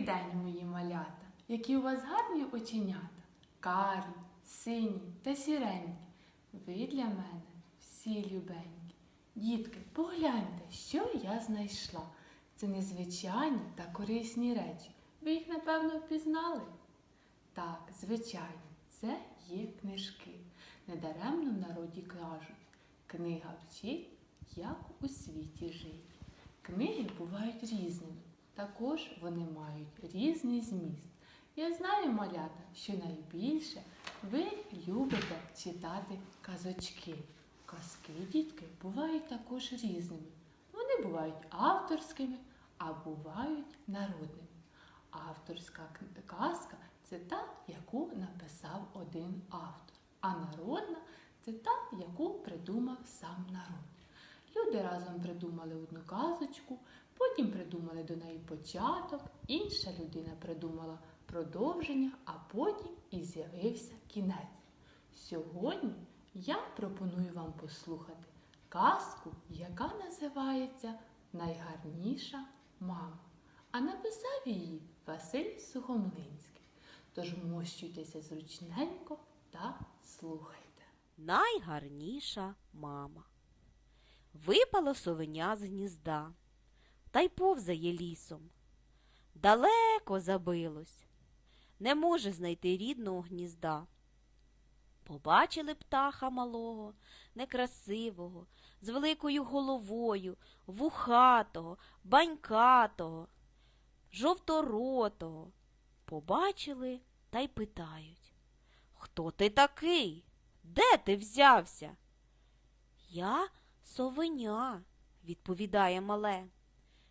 Добрий день, мої малята, які у вас гарні оченята, карі, сині та сіренькі. Ви для мене всі любенькі. Дітки, погляньте, що я знайшла. Це незвичайні та корисні речі. Ви їх, напевно, впізнали? Так, звичайно, це є книжки. Недаремно в народі кажуть, книга вчить, як у світі жить. Книги бувають різними, також вони мають різний зміст. Я знаю, малята, що найбільше ви любите читати казочки. Казки, дітки, бувають також різними. Вони бувають авторськими, а бувають народними. Авторська казка це та, яку написав один автор, а народна це та, яку придумав сам народ. Люди разом придумали одну казочку, потім придумали до неї початок, інша людина придумала продовження, а потім і з'явився кінець. Сьогодні я пропоную вам послухати казку, яка називається Найгарніша мама. А написав її Василь Сухомлинський. Тож мощуйтеся зручненько та слухайте. найгарніша мама. Випало совеня з гнізда, та й повзає лісом. Далеко забилось, не може знайти рідного гнізда. Побачили птаха малого, некрасивого, з великою головою, вухатого, банькатого, жовторотого. Побачили та й питають. Хто ти такий? Де ти взявся? Я совеня, відповідає мале.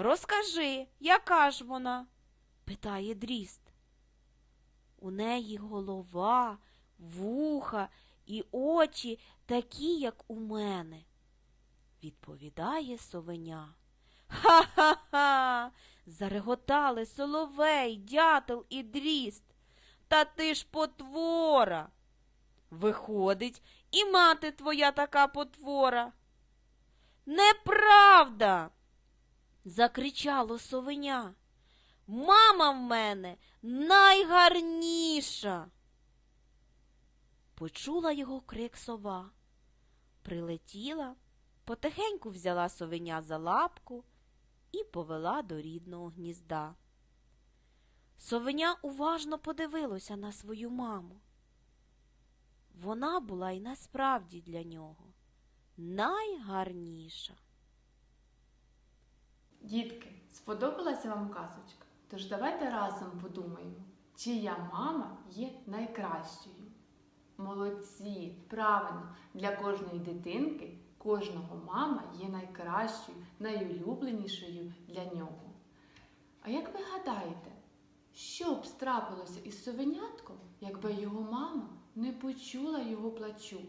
Розкажи, яка ж вона? питає дріст. У неї голова, вуха і очі такі, як у мене, відповідає совеня. Ха-ха-ха. зареготали соловей, дятел і дріст. Та ти ж потвора. Виходить, і мати твоя така потвора. Неправда. Закричало совеня. Мама в мене найгарніша. Почула його крик сова. Прилетіла, потихеньку взяла совеня за лапку і повела до рідного гнізда. Совеня уважно подивилося на свою маму. Вона була й насправді для нього найгарніша. Дітки, сподобалася вам казочка? Тож давайте разом подумаємо, чия мама є найкращою. Молодці, правильно, для кожної дитинки кожного мама є найкращою, найулюбленішою для нього. А як ви гадаєте, що б страпилося із совенятком, якби його мама не почула його плачу?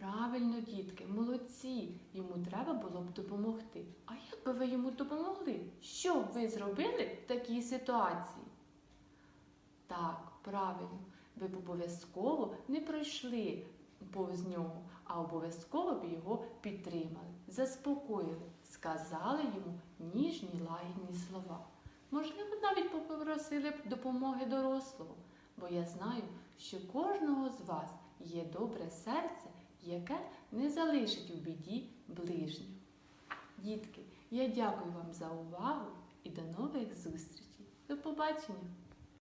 Правильно, дітки, молодці. Йому треба було б допомогти. А як би ви йому допомогли? Що б ви зробили в такій ситуації? Так, правильно, ви б обов'язково не пройшли повз нього, а обов'язково б його підтримали, заспокоїли, сказали йому ніжні лагідні слова. Можливо, навіть попросили б допомоги дорослого, бо я знаю, що кожного з вас є добре серце, яке не залишить у біді ближнього. Дітки, я дякую вам за увагу і до нових зустрічей. До побачення!